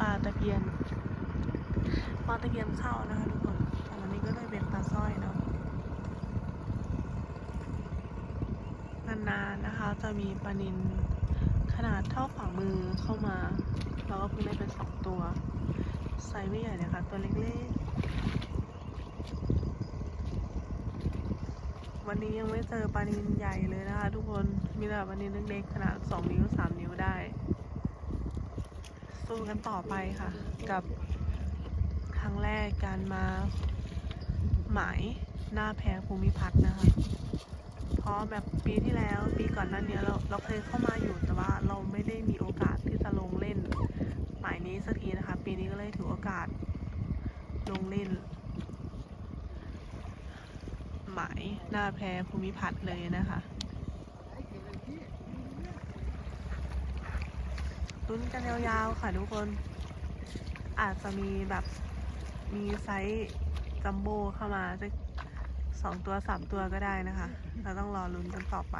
ปลาตะเพียนปลาตะเพียนเข้านะคะทุกคนอันนี้ก็เลยเป็นปลาสร้อยเนาะนานๆนะคะ จะมีปลานินขนาดเท่าฝ่ามือเข้ามาแล้วก็เพิ่งได้เป็นสองตัวไซส์ไม่ใหญ่นะคะ ตัวเล็กๆ วันนี้ยังไม่เจอปลานินใหญ่เลยนะคะ ทุกคนมีแต่ปลานินเล็กๆขนาดสองนิ้วสามนิ้วได้ สู้กันต่อไปค่ะ กับครั้งแรกการมาหมายหน้าแพรภูมิพัฒน์นะคะ เพราะแบบปีที่แล้วปีก่อนหนั้นเนี้ยเราเราเคยเข้ามาอยู่แต่ว่าเราไม่ได้มีโอกาสที่จะลงเล่น หมายนี้สักทีนะคะ ปีนี้ก็เลยถือโอกาสลงเล่น หมายหน้าแพรภูมิพัฒน์เลยนะคะ ลุ้นกันยาวๆค่ะทุกคน อาจจะมีแบบมีไซส์จัมโบ้เข้ามาสักสองตัวสามตัวก็ได้นะคะ เราต้องรอลุ้นกันต่อไป